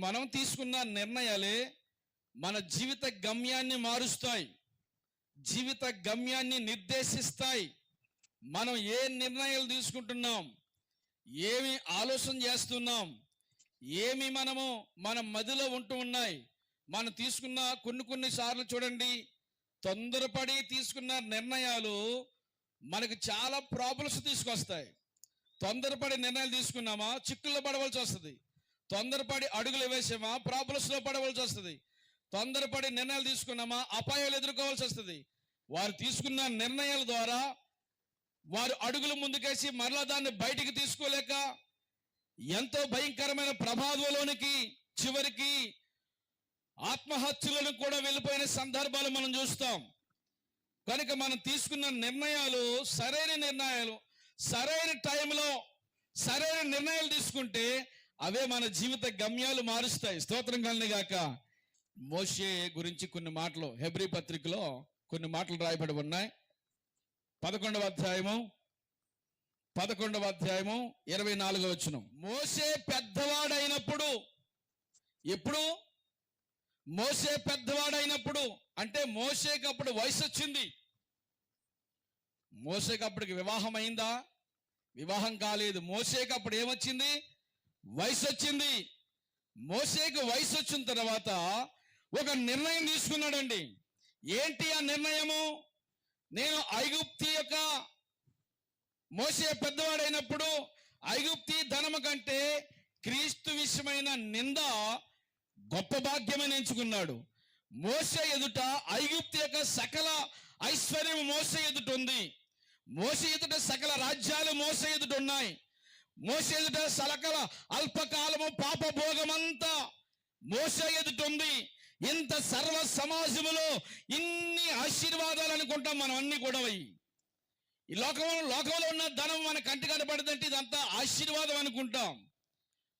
మనం తీసుకున్న నిర్ణయాలే మన జీవిత గమ్యాన్ని మారుస్తాయి. జీవిత గమ్యాన్ని నిర్దేశిస్తాయి. మనం ఏ నిర్ణయాలు తీసుకుంటున్నాం? ఏమి ఆలోచన చేస్తున్నాం? ఏమి మనము మన మదిలో ఉంటూ ఉన్నాయి? మనం తీసుకున్న కొన్ని కొన్ని సార్లు చూడండి తొందరపడి తీసుకున్న నిర్ణయాలు మనకు చాలా ప్రాబ్లమ్స్ తీసుకొస్తాయి. తొందరపడి నిర్ణయాలు తీసుకున్నామా? చిక్కుల్లో పడవలసి వస్తుంది. తొందరపడి అడుగులు వేసామా? ప్రాబ్లమ్స్లో పడవలసి వస్తుంది. తొందరపడి నిర్ణయాలు తీసుకున్నామా? అపాయాలు ఎదుర్కోవాల్సి వస్తుంది. వారు తీసుకున్న నిర్ణయాల ద్వారా వారు అడుగులు ముందుకేసి మరలా దాన్ని బయటికి తీసుకోలేక ఎంతో భయంకరమైన ప్రమాదంలోనికి చివరికి ఆత్మహత్యలను కూడా వెళ్ళిపోయిన సందర్భాలు మనం చూస్తాం. కనుక మనం తీసుకున్న నిర్ణయాలు సరైన నిర్ణయాలు సరైన టైంలో సరైన నిర్ణయాలు తీసుకుంటే అవే మన జీవిత గమ్యాలు మారుస్తాయి. స్తోత్రం కలిని గాక. మోషే గురించి కొన్ని మాటలు హెబ్రి పత్రికలో కొన్ని మాటలు రాయబడి ఉన్నాయి. పదకొండవ అధ్యాయము పదకొండవ అధ్యాయము ఇరవై నాలుగవ వచ్చిన మోసే పెద్దవాడైనప్పుడు ఎప్పుడు? మోసే పెద్దవాడైనప్పుడు అంటే మోసేకి అప్పుడు వయసు వచ్చింది. మోసేకి అప్పటికి వివాహం అయిందా? వివాహం కాలేదు. మోసేకి అప్పుడు ఏమొచ్చింది? వయసు వచ్చింది మోసేకి వయసు వచ్చిన తర్వాత ఒక నిర్ణయం తీసుకున్నాడండి. ఏంటి ఆ నిర్ణయము? నేను ఐగుప్తి యొక్క మోసే పెద్దవాడైనప్పుడు ఐగుప్తి ధనము కంటే క్రీస్తు విషయమైన నింద గొప్ప భాగ్యమని ఎంచుకున్నాడు మోసే ఎదుట ఐగుప్తి యొక్క సకల ఐశ్వర్యం మోస ఎదుట ఉంది. మోసే ఎదుట సకల రాజ్యాలు మోస ఎదుట ఉన్నాయి. మోస ఎదుట సలకల అల్పకాలము పాప భోగమంతా మోస ఎదుటుంది. ఇంత సర్వ సమాజములో ఇన్ని ఆశీర్వాదాలు అనుకుంటాం మనం అన్ని కూడా ఈ లోకంలో లోకంలో ఉన్న ధనం మన కంటి కనపడదంటే ఇదంతా ఆశీర్వాదం అనుకుంటాం.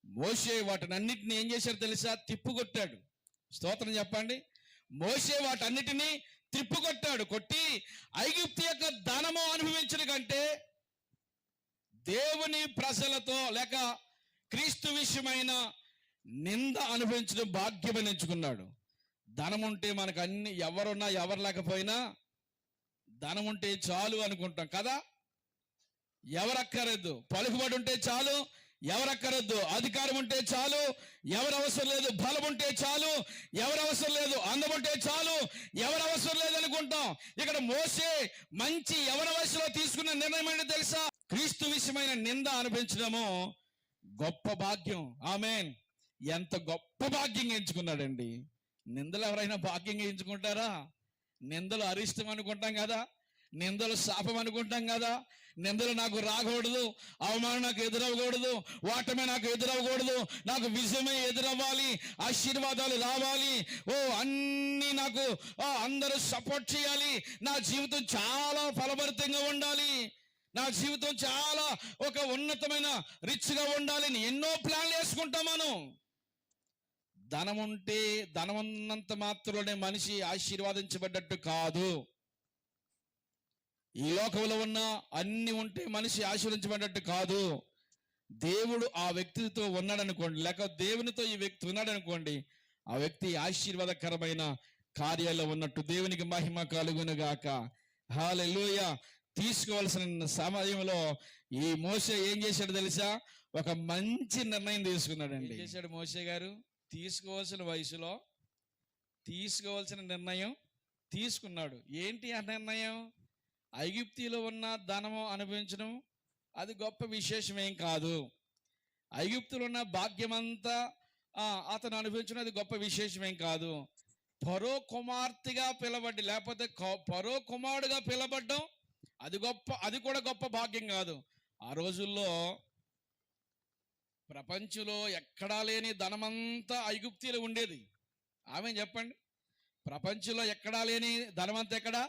మోసే వాటినన్నిటిని ఏం చేశాడు తెలుసా? తిప్పుకొట్టాడు. స్తోత్రం చెప్పండి. మోసే వాటన్నిటినీ తిప్పుకొట్టాడు. కొట్టి ఐగుప్తి యొక్క ధనము అనుభవించిన కంటే దేవుని ప్రజలతో లేక క్రీస్తు విషయమైన నింద అనుభవించడం భాగ్యమని ఎంచుకున్నాడు. ధనం ఉంటే మనకు అన్ని ఎవరున్నా ఎవరు లేకపోయినా ధనం ఉంటే చాలు అనుకుంటాం కదా? ఎవరక్కరద్దు? పలుకుబడి ఉంటే చాలు ఎవరక్కరద్దు? అధికారం ఉంటే చాలు ఎవరు అవసరం లేదు? బలం ఉంటే చాలు ఎవరు అవసరం లేదు? అందం ఉంటే చాలు ఎవరు అవసరం లేదు అనుకుంటాం. ఇక్కడ మోసే మంచి ఎవరి వయసులో తీసుకున్న నిర్ణయం ఏంటో తెలుసా? క్రీస్తు విషయమైన నింద అనిపించడము గొప్ప భాగ్యం. ఆమెన్. ఎంత గొప్ప భాగ్యం ఎంచుకున్నాడండి. నిందలు ఎవరైనా భాగ్యంగా ఎంచుకుంటారా? నిందలు అరిష్టం అనుకుంటాం కదా? నిందలు శాపం అనుకుంటాం కదా? నిందలు నాకు రాకూడదు అవమానం నాకు ఎదురవ్వకూడదు వాటమే నాకు ఎదురవ్వకూడదు నాకు విజయమే ఎదురవ్వాలి ఆశీర్వాదాలు రావాలి. ఓ అన్ని నాకు అందరూ సపోర్ట్ చేయాలి. నా జీవితం చాలా ఫలభరితంగా ఉండాలి. నా జీవితం చాలా ఒక ఉన్నతమైన రిచ్గా ఉండాలి ఎన్నో ప్లాన్లు వేసుకుంటాం మనం. ధనం ఉంటే ధనం ఉన్నంత మాత్రంలోనే మనిషి ఆశీర్వాదించబడ్డట్టు కాదు. ఈ లోకంలో ఉన్న అన్ని ఉంటే మనిషి ఆశీర్వదించబడ్డట్టు కాదు. దేవుడు ఆ వ్యక్తితో ఉన్నాడనుకోండి లేక దేవునితో ఈ వ్యక్తి ఉన్నాడనుకోండి ఆ వ్యక్తి ఆశీర్వాదకరమైన కార్యాల్లో ఉన్నట్టు దేవునికి మహిమ కలుగునుగాక హాలెలూయ తీసుకోవాల్సిన సమయంలో ఈ మోసే ఏం చేశాడు తెలుసా? ఒక మంచి నిర్ణయం తీసుకున్నాడండి. ఏం చేశాడు మోసే గారు? తీసుకోవాల్సిన వయసులో తీసుకోవాల్సిన నిర్ణయం తీసుకున్నాడు. ఏంటి ఆ నిర్ణయం? ఐగుప్తిలో ఉన్న ధనము అనుభవించడం. అది గొప్ప విశేషమేం కాదు. ఐగుప్తులో ఉన్న భాగ్యమంతా అతను అనుభవించడం అది గొప్ప విశేషమేం కాదు. పరో కుమార్తెగా పిలబడి లేకపోతే పరో కుమారుడుగా పిలబడ్డం అది గొప్ప అది కూడా గొప్ప భాగ్యం కాదు. ఆ రోజుల్లో ప్రపంచంలో ఎక్కడా లేని ధనమంతా ఐగుప్తిలో ఉండేది. ఆమె చెప్పండి? ప్రపంచంలో ఎక్కడా లేని ధనమంతా ఎక్కడ?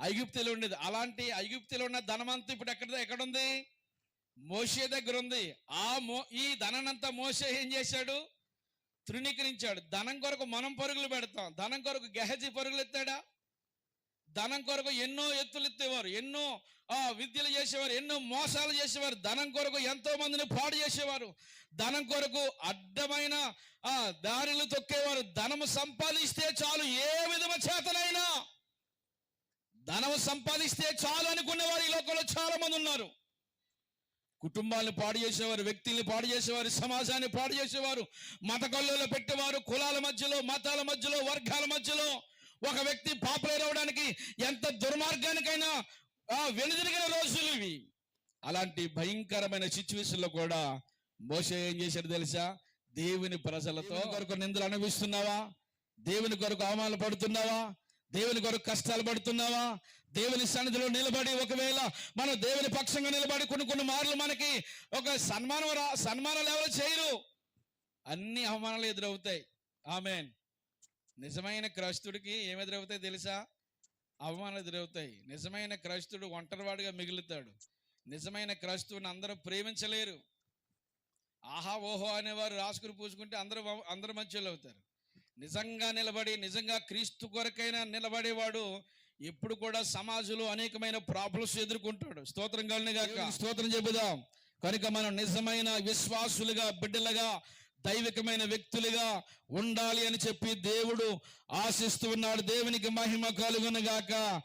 ఐగుప్తిలో ఉండేది. అలాంటి ఐగుప్తిలో ఉన్న ధనమంతా ఇప్పుడు ఎక్కడ ఎక్కడుంది? మోషే దగ్గర ఉంది. ఆ మో ఈ ధనంతా మోసే ఏం చేశాడు? తృణీకరించాడు. ధనం కొరకు మనం పరుగులు పెడతాం. ధనం కొరకు గెహజీ పరుగులు ఎత్తాడా? ధనం కొరకు ఎన్నో ఎత్తులు ఎత్తేవారు ఎన్నో విద్యలు చేసేవారు ఎన్నో మోసాలు చేసేవారు ధనం కొరకు ఎంతో మందిని పాడు చేసేవారు. ధనం కొరకు అడ్డమైన ఆ దారిలు తొక్కేవారు. ధనము సంపాదిస్తే చాలు ఏ విధమ చేతనైనా. ధనము సంపాదిస్తే చాలు అనుకునేవారు ఈ లోకంలో చాలా మంది ఉన్నారు. కుటుంబాలను పాడు చేసేవారు వ్యక్తుల్ని పాడు చేసేవారు సమాజాన్ని పాడు చేసేవారు మత కళ్ళలో పెట్టేవారు కులాల మధ్యలో మతాల మధ్యలో వర్గాల మధ్యలో. ఒక వ్యక్తి పాపులర్ అవడానికి ఎంత దుర్మార్గానికైనా వెనుదిరిగిన రోజులు ఇవి. అలాంటి భయంకరమైన సిచ్యువేషన్లో కూడా మోసే ఏం చేశాడు తెలుసా? దేవుని ప్రజలతో కొరకు నిందలు అనుభవిస్తున్నావా? దేవుని కొరకు అవమానాలు పడుతున్నావా? దేవుని కొరకు కష్టాలు పడుతున్నావా? దేవుని సన్నిధిలో నిలబడి ఒకవేళ మనం దేవుని పక్షంగా నిలబడి కొన్ని కొన్ని మార్లు మనకి ఒక సన్మానం రా సన్మానాలు ఎవరు చేయరు? అన్ని అవమానాలు ఎదురవుతాయి. ఆమెన్. నిజమైన క్రైస్తుడికి ఏమి ఎదురవుతాయి తెలుసా? అవమానాలు ఎదురవుతాయి నిజమైన క్రైస్తుడు ఒంటరివాడిగా మిగులుతాడు. నిజమైన క్రైస్తువుని అందరూ ప్రేమించలేరు. ఆహా ఓహో అనేవారు రాసుకుని పూసుకుంటే అందరూ అందరు మంచోళ్ళు అవుతారు నిజంగా నిలబడి నిజంగా క్రీస్తు కొరకైనా నిలబడేవాడు ఎప్పుడు కూడా సమాజంలో అనేకమైన ప్రాబ్లమ్స్ ఎదుర్కొంటాడు. స్తోత్రం కలిని గాక. స్తోత్రం చెబుదాం కనుక మనం నిజమైన విశ్వాసులుగా బిడ్డలుగా దైవికమైన వ్యక్తులుగా ఉండాలి అని చెప్పి దేవుడు ఆశిస్తూ ఉన్నాడు. దేవునికి మహిమ కలుగును గాక